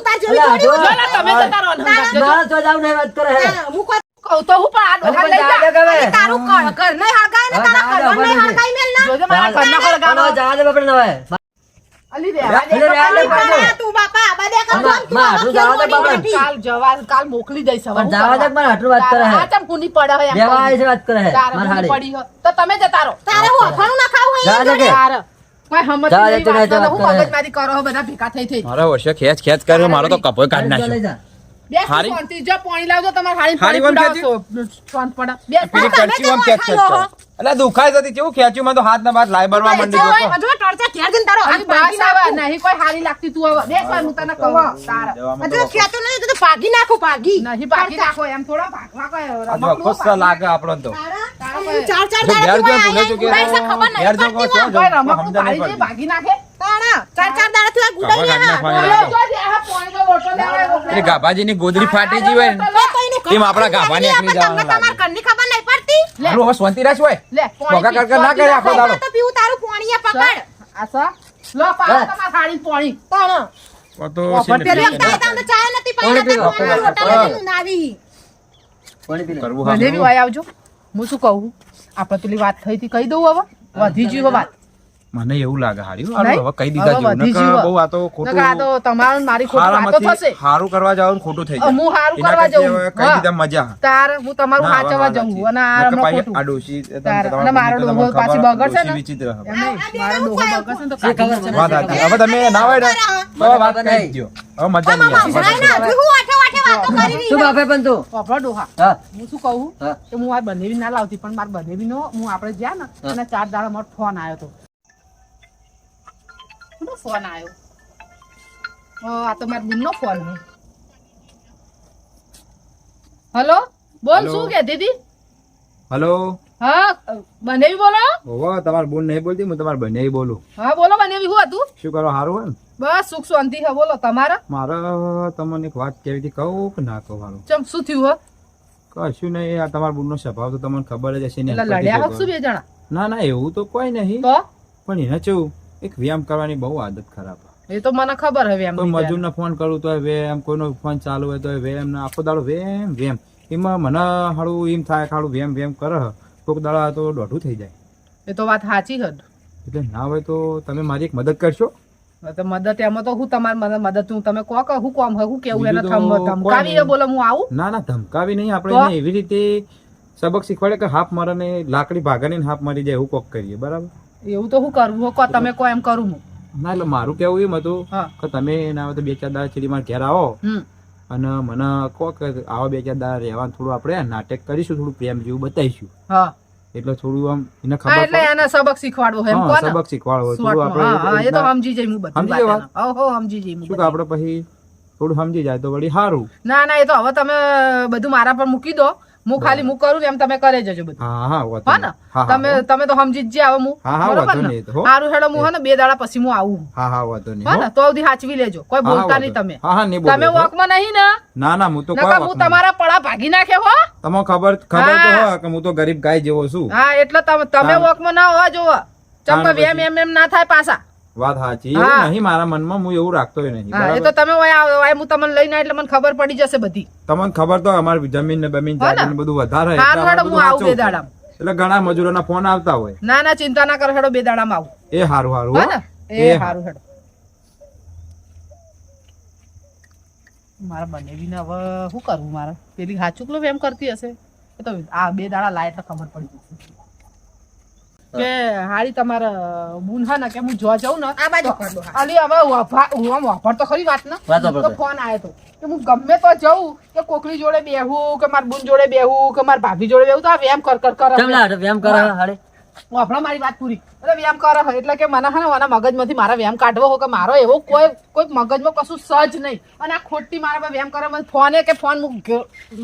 તાર જો. જો ને, નહીં જા. જા. ઘર- ઘર નહીં હળગાય ને તારા જા, ઘરવાળને જા, મેલ ના. જોજે મારા ઘરના ના હળગાવો. જવા દે બાપડે હવે. અલી દે. તું બાપા કર તું માં, જવા દે બાપા. કાલ જવા કાલ મોકલી દઈશ હવે. જવા દે કરવા? મારા વાત કરે હે આ ચમ કૂની પડે હે એમ બેવા કહું. વાત કરે હે તારે મારા પડી હે. તો તમે જતા રહો તારે હું અફાણું ના ખાવું હોય જા દે તારે. કોઈ હમત નહીં એ તો નહીં વાતનો. વાત હું મગજમારી કરો બધા ભેગા થઈ થઈ મારા વર્ષે ખેંચ ખેંચ કર્યો મારો તો કપોય કાઢ નાખ્યો બે? શાંતિ જો પાણી લાવજો તમારે હારી હારી પાણી કોણ શાંત પડો. બે તમે કેમ ખેંચ ખેંચ ખાઈ લો કરે. એટલે દુખાય જતી કેવું ખેંચ્યું? મને તો હાથ ના બાદ લાઈ બરવા માંડી જોતો. હજુ ટોર્ચર ઘેર જઈને તારો હાથ ભાગી બસ નહીં કોઈ હારી લાગતી તું હવે. બેસ વાર હું તને કહો. તારા. તો ખેતો નહીં તો ભાગી નાખો ભાગી. નહીં ભાગી નાખો એમ થોડા ભાગવા જો રમકડું ખુશ લાગે આપણો તો. ચાર ચાર દાડા ઘેર જો ખબર નહીં. ઘેર જો છો, કોઈ રમકડું. ભાગી નાખે? ગયા. જો જે એવો ગાભાજીની ગોદડી ફાટી ગઈ હોય ને. તેમ આપણા ગાભાની નથી, એકલી તમને જવાનું તમારા ઘરની ખબર નહીં પડતી લે. હવે શાંતિ રાખ હોય. લે પાણી કડકા ના કરે આખો દાડો તો પીવું તારું પોણીએ પકડ. આસા લો પાડો તમાર સાડી પોણી. પણ ઓ તો શીને રહે. પીને ચાય નથી પીવો. હોટલે નાવી. પાણી પી લે. મને બી. આવજો. હું શું કહું? આપણે પેલી વાત થઈ હતી કહી દઉં હવે. વધી ગયું હવે વાત. મને એવું લાગે હારી હો, હવે કહી દીધા જેવું. નકર બહુ આ તો નકર આ તો તમારું મારી ખોટું વાતો થશે હારું કરવા જાવ ખોટું થઈ જાય હું હારું કરવા જાઉં કહી દીધા મજા તાર હું તમારું હાચવા હવે જઉં અને આ નકર ખોટું આ ડોશી, તાર. અને મારો ડોહો પાછી બગડશે ને? વિચિત્ર હે. મારો ડોહો બગડશે તો શી ખબર છે? વાત સાચી. હવે તમે ના ને તો વાત કહી નહીં. હવે મજા નહીં આવે. હું આઠે આઠે વાતો કરી રહી છું. બાપે પણ તું વાપરો ડોહા હા હું શું કહું. કે હું આ બનેવી ના લાવતી પણ માર બનેવી નો હું આપણે જ્યાં ને અને ચાર દાડા મારો ફોન આવ્યો હતો કોનો ફોન આવ્યો આ તો મારા બુનનો ફોન છે હલો બોલ. શું કહેતી હતી હલો હા બનેવી બોલો હોવો તમાર બોલ નહીં બોલતી હું તમાર બને બોલું હા બોલો બનેવી શું હતું શું કરો હારું હે બસ સુખ શાંતિ છે બોલો તમારા મારે તમને એક વાત કેવી હતી કહું કે ના કહું હારું ચમ શું થયું હો કશું નહીં આ તમારા બુનનો સ્વભાવ તો તમને ખબર જ હશે ને લડ્યા શું બે જણા ના ના એવું તો કોઈ નહીં તો પણ એને કેવું એક વ્યાયામ કરવાની બહુ આદત ખરાબ એ તો મને ખબર હવે એમ મજૂરને ફોન કરું તો વેમ કોઈનો ફોન ચાલુ હોય તો વેમ એમ આખો દાડો વેમ વેમ એમાં મને હાડું એમ થાય હાડું વેમ વેમ કરે કોઈક દાડા તો દોઢું થઈ જાય. એ તો વાત સાચી હદ એટલે ના હોય તો તમે મારી એક મદદ કરશો. તો મદદ એમાં તો હું તમારી મને મદદ હું તમે કો કે હું કોમ હું કેવું એને ધમકાવી બોલો હું આવું? ના ના ધમકાવી નહીં આપણે? એવી રીતે સબક શીખવાડે કે હાફ મારે ને લાકડી ભાગાની ને હાફ મારી જાય એવું કોક કરીએ બરાબર? એવું તો હું કરું હું કહો તમે કો એમ કરું હું. ના એટલે મારું કેવું એમ હતું કે તમે ના તો બે ચાર દાડા ચીડી મારા ઘેર આવો અને મને કહો કે આવા બે ચાર દાડા રહેવાનું થોડું આપણે નાટક કરીશું થોડું પ્રેમ જેવું બતાવીશું. એટલે થોડું આમ એને ખબર એટલે એને સબક શીખવાડવો એમ સબક શીખવાડો હોય. થોડું હા એ તો સમજી જઈ હું બધી વાત વાત? એનો. હો હો સમજી જઈ હું કે આપણે પછી થોડું સમજી જાય તો વળી સારું? ના ના એ તો હવે તમે બધું મારા પર મૂકી દો. હું ખાલી હું કરું એમ તમે કરે જજો બધું. હા. ને? તમે તમે તો સમજી જ હવે હા, બરોબર ને. સારું હેડો હું ને બે દાડા પછી હું આવું. હા હા નહીં તો સુધી સાચવી લેજો. કોઈ બોલતા નહીં તમે. તમે વોક વોકમાં નહીં ને? ના ના હું તો હું તમારા પડા ભાગી નાખે હો. તમને ખબર ખબર તો હા. હોય કે હું તો ગરીબ ગાય જેવો છું. હા એટલે તમે વોકમાં વોકમાં ના હોવા જોવો. ચમ વેમ એમ એમ ના થાય પાછા. વાત સાચી. એવું નહીં મારા મનમાં હું એવું રાખતો નહીં. એ તો તમે હું તમને લઈને એટલે મને ખબર પડી જશે બધી. તમને ખબર તો અમારી જમીન ને બમીન જાગીર બધું વધારે હારું હું આવું બે વાંચવું એટલે ઘણા મજૂરોના ફોન આવતા હોય. ના ના ચિંતા ના કરો હેડો બે દાડામાં આવું. એ હારું હારું હા. એ સારું હેડો. મારા બનેવીને હવે શું કરવું મારે? પેલી હાચુકલો એમ કરતી હશે? એ તો આ બે દાડા લાય એટલે ખબર પડી જશે. કે હારી તમારે બુન હા ને કે હું જોવા જાઉં ને આ બાજુ. અલી હવે હું. આમ વાપર તો ખરી વાત ને. તો ફોન આવ્યો તો. કે હું ગમે તો જઉં કે કોકરી જોડે બેહું કે માર બુન જોડે બેહું કે માર ભાભી જોડે બેહું તો આ વ્યાયામ કર કર કર કેમ કર હાડે વાપરો મારી વાત પૂરી. એટલે વ્યાયામ કરે. એટલે કે મને હા મારા મગજમાંથી મારા વ્યાયામ કાઢવો હો કે મારો એવો કોઈ કોઈ મગજમાં કશું સજ નહીં. અને આ ખોટી મારા પર વ્યાયામ કરે મને ફોને કે ફોન હું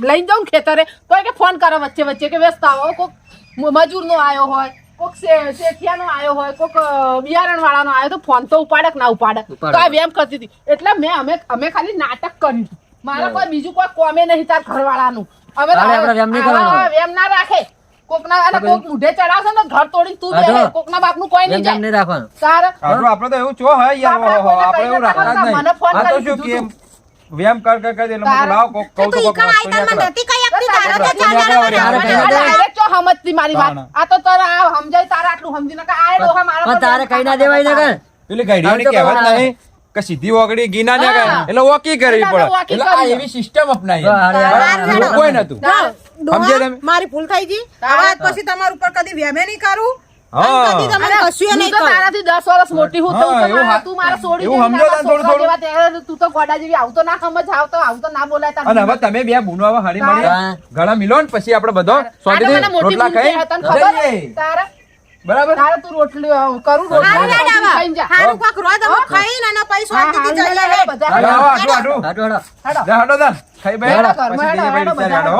લઈને જાઉં ખેતરે તો કે ફોન કરો વચ્ચે વચ્ચે કે વ્યસ્ત આવો કોક મજૂરનો આવ્યો હોય. કોક શેઠિયાનો આવ્યો હોય કોક બિયારણ વાળાનો આવ્યો તો ફોન તો ઉપાડે ના ઉપાડે ઉપાડે. તો આ વ્યાયામ કરતી હતી. એટલે મેં અમે અમે ખાલી નાટક કર્યું મારા કોઈ બીજું કોઈ કોમે નહીં તાર ઘરવાળાનું. હવે વેમ ના રાખે. કોકના અને કોક મૂઢે ચડાવશે ને ઘર તોડી તું જો. કોકના બાપનું કોઈ નહીં જાય. રાખવાનું. તાર આપણે તો એવું ચો હે યાર આપણે ઓહો, આપણે કોઈને એવું રાખતા જ નહીં મને ફોન કરી શું દીધું વ્યાયામ કર કર કર દે લાવ કોક કહું તો કોક નથી કઈ આપતી તારે તો સમજતી મારી વાત. આ તો તારે આ સમજાય તારે આટલું સમજી નાખે આ ડોહા મારા તારે કઈ ના દેવાય ને. કર પેલી ઘડીઓની કહેવત. નહીં કે સીધી ઓગળી ગીના ના કરે એટલે ઓકી કરવી પડે. એટલે આ એવી સિસ્ટમ અપનાવી. કોઈ નતું. તમે? મારી ભૂલ થઈ ગઈ. આ પછી તમારા ઉપર કદી વેમે નહીં કરું. તમે બે બુનવા હળી મળી હા. મિલો ને પછી બધો રોટલા ખાઈ બરાબર? તારે તું રોટલી કરું રોટલી? જા. હારું. કોક રોજ હેડ. હેડો. હેડો. ખાઈ બે હેડો, પછી હેડો,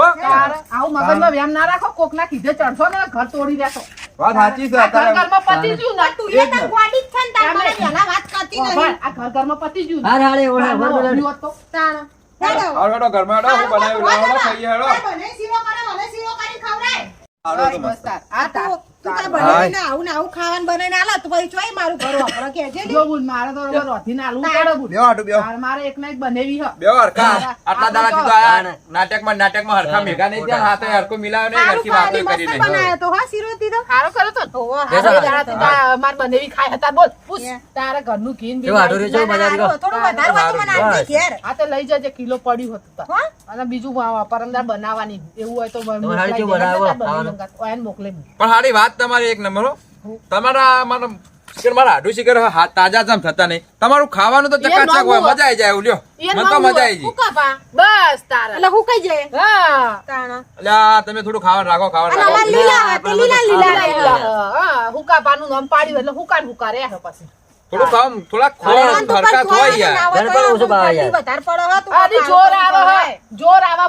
આવું મગજમાં ના રાખો કીધે ચડશો ને ઘર તોડી દેશો વાત સાચી છે અત્યારે. ઘરમાં પતિ ગયું ના તું એ તો ગોડી છે ને તારે મને પહેલા વાત કરતી નહીં આ ઘર ઘરમાં પતિ ગયું ને. હારે હારે ઓલે હોત તો. તાણ. હેડો. હેડો, ઘરમાં હેડો, હું બનાવી લાવો, ખાઈએ, હેડો. બને શીરો કરે, મને સીવો કરી તો બસ મસ્ત. આ. તું- તું તાર તાર. બનાવીને આવું ને આવું ખાવાનું બનાવીને આલે તો પછી ચોય મારું ઘર વાપરો કહેજે ને. જો બોલ, મારે તો હવે રોધીને આલવું પડે બોલ. બેહો, હાટુ, બેહો. મારે એક ને એક બનેવી હ. બેહો, હરખા. હા. આટલા દાડાથી તો આયા નાટકમાં નાટકમાં હરખા ભેગા નહીં થયા, હાથે હરખું મિલાવ્યો નહીં, હરખી વાતો કરી નહીં. બનાવ્યો તો હા શીરો દીધો હારો કર્યો તો ને? ઓહો, બેસો હારું ને. તારાથી તાર માર બનેવી ખાય હતા બોલ પૂછ તારા ઘરનું ઘીન કેવું હાટું રહ્યું છે? ના, ના, મજા આવી હારું, થોડું વધારે હોય તો મને આપજે ઘેર. આ તો લઈ જજે કિલો પડ્યું હતું. અને બીજું પરમદાર બનાવવાની એવું હોય તો તમારે બનાવો? મોકલે પણ સારી વાત તમારી એક નંબર હો. તમારા મારા શિખર મારા હાડું શિખર હાથ તાજા જમ થતા નહીં. તમારું ખાવાનું તો ચકાચક હોય મજા આવી જાય એવું લ્યો. મને તો મજા આવી હું બસ તારા. એટલે હું કઈ જાય? હા. તાણા. એટલે તમે થોડું ખાવાનું રાખો ખાવાનું રાખો. લીલા તે લીલા લીલા લીલા. આવે. લીલા. નામ પાડ્યું એટલે હુકાન હુકા રહ્યા છે પછી. થોડું યાર. યાર. વધારે પડે હો, તું આની જોર આવે હે. જોર આવે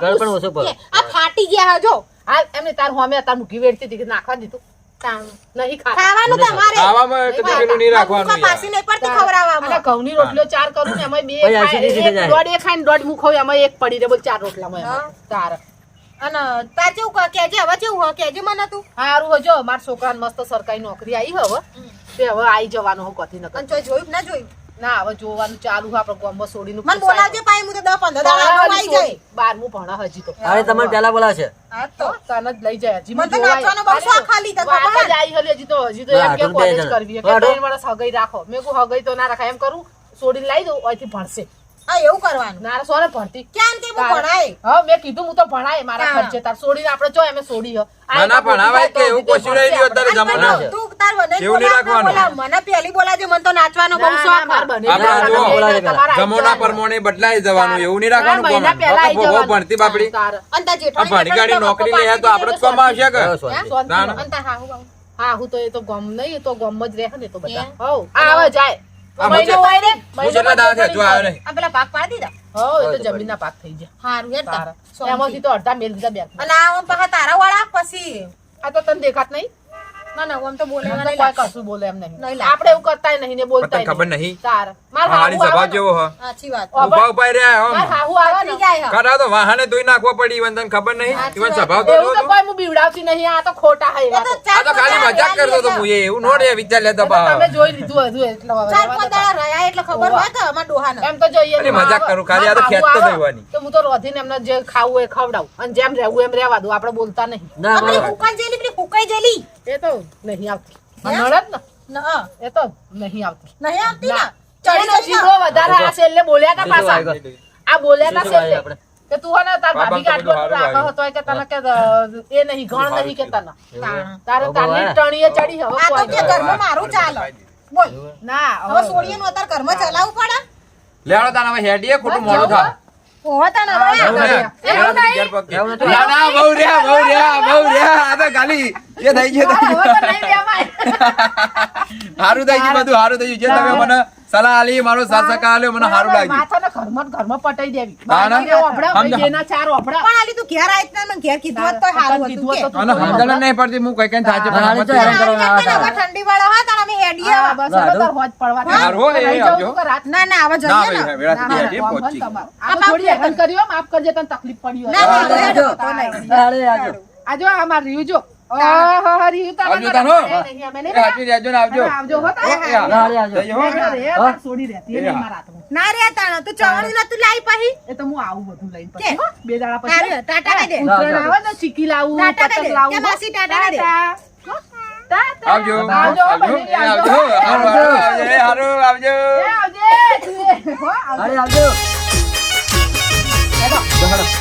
આ ફાટી ગયા હે જો. હાલ એમને તાર હોમે તાર મૂકી વેડતી હતી નાખવા દીધું. નહીં ખાવાનું તમારે ખાવામાં પેલું નહીં રાખવાનું ભૂકા નહીં પડતી ખવડાવવામાં. અને ઘઉંની રોટલીઓ ચાર કરું ને એમાં બે ખાય. દોઢ એ ખાય ને દોઢ ખાઉં, એમાં એક પડી રહે બોલ ચાર રોટલામાં એમાં. તાર અને તાર જેવું કહે? હવે જેવું હે? મને તું હારું હજો મારા છોકરાને મસ્ત સરકારી નોકરી આવી હવે તે હવે આવી જવાનું હું કથી નકર જોયું ના જોયું ના હવે જોવાનું ચાલુ આપણે ગામમાં છોડીનું મને બોલાવજે પાઈ હું તો દસ પંદર દાડા આવી જાય. બારમું ભણા હજી તો. અરે તમને પેલા બોલાવશે. હા તો. તને જ લઈ જાય હજી મને તો નાચવાનો બસ આ ખાલી તો ખબર. જ હલી હજી તો હજી તો એમ કે જણા. કરવી છે કે? ત્રણ વર્ષ હગઈ રાખો. મેં કહું હગઈ તો ના રાખાય. એમ કરું છોડીને લાવી દઉં અહીંથી ભણશે. હા એવું કરવાનું? ના સોને ભણતી. ક્યાં કે હું ભણાય? હા મેં કીધું હું તો ભણાય મારા ખર્ચે. તાર છોડીને આપણે જો એમે છોડી ના, ના, ભણાવાય કે એવું કશું નહીં રહ્યું ભણશે જમાનો. તું તાર મને એવું નહીં રાખવાનું. મને પેલી બોલાવજે મને તો નાચવાનો બહુ ના, ના, શોખ માર હે. બનેવી આપણે ના, જુઓ, ના, તમારે આવી જમોના જવાનું. બદલાઈ જવાનું એવું નહીં રાખવાનું મહિના પહેલા આવી જવાનું. ભણતી બાપડી. અને તાર જેઠાણી ભણી ગાડી નોકરી લે તો આપણે જ કામ આવશે કે હા, ના, ના. હા હું તો એ તો ગમ નહીં તો ગમ જ રહે ને તો બધા? આવે જાય. મહિનો હોય ને મહિનો જેટલા જો આવ્યો નહીં. આ પેલા ભાગ પાડી દીધા. હો એ તો જમીનના પાક થઈ જાય હારું હેડ તારા. એમાંથી તો અડધા મેલ દીધા બે અને આ આમ પાછા તારા વાળા પછી. આ તો તને દેખાત નહીં. ના ના આમ તો બોલે મને તો નહીં કોઈ કશું બોલે એમ નહીં. નહીં આપણે એવું કરતા નહીં ને બોલતા ખબર નહીં. તાર માર હાહુ સ્વભાવ જેવો હ? સાચી વાત. ઊભા ઊભા રહ્યા માર હાહુ આવે ને. જાય હે. તો વાહને ધોઈ નાખવો પડી ઈવન ખબર નહીં? ઈવન સ્વભાવ તો એવું તો તો. કોઈ હું બીવડાવતી નહીં આ તો ખોટા હે એવા એ તો તો. આ તો ખાલી મજાક કરતો તો હું એવું નો રે વિચાર લેતો તો બા તમે જોઈ લીધું હતું એટલે હવે ચાર રહેવા પાંચ દો તાર. દાડા રહ્યા એટલે ખબર હોય કે અમાર ડોહાને. એમ તો જોઈએ. અરે મજાક કરું, ખાલી આ તો તો હું તો રોધીને એમને જે ખાવું એ ખવડાવું. અને જેમ રહેવું એમ રહેવા દઉં. આપણે બોલતા નહીં. ના આ પેલી જેલી, પેલી ફૂંકાઈ જેલી. એ તો નહીં આવતી. નડત ને? ના, એ તો નહીં આવતી. નહીં આવતી ને. ચડી જઈ વધારે આ છેલ્લે બોલ્યા તા પાછા. આ બોલ્યા તા આપણે. કે તું હે તાર ભાભી તો કે આટલું બધું આટલું હારું રાખો હતો કે તને કે એ નહીં ગણ નહીં કે તને તારે તારની. ટણીએ ચડી હવે આ તો કે. ઘરમાં મારું ચાલે. બોલ. ના હવે સોડિયાનું અત્યારે ઘરમાં ચલાવવું પડે? લેવડો તાન હેડીએ ખોટું મોડું જવું થાય હારું થઈ ગયું બધું હારું થઈ ગયું જે તમે મને સલાહ આલી મારો સાથ સહકાર આલ્યો મને હારું લાગ્યું માથાને ઘરમાં ઘરમાં પટાઈ દેવી. બાકી ઓભળે, ભાઈ સમજા. ચાર ઓભળે. પણ આલી તું ઘેર આવીશ ને મને ઘેર કીધું હોત તોય હારું હતું કે. અને હમદણ નહીં પડતી હું કઈ કઈ થાચે પણ હારી તો હેરાન કરવા આવા ઠંડી વાળા હતા ને અમે હેડી આવા બસ હવે તાર હોજ પડવા દે. હો, એ આવજો. રાત ના ના આવા જઈએ ના ભાઈ વેળા થી આજે પહોંચી. આ થોડી હેરાન કર્યો, માફ કરજે, તને તકલીફ પડી હોય. ના, ના, હા, હેડો, હા, તો નહીં. અરે આજો આ જો આ આવજો આવજો. આવજો આવજો. આવજો આવજો આવજો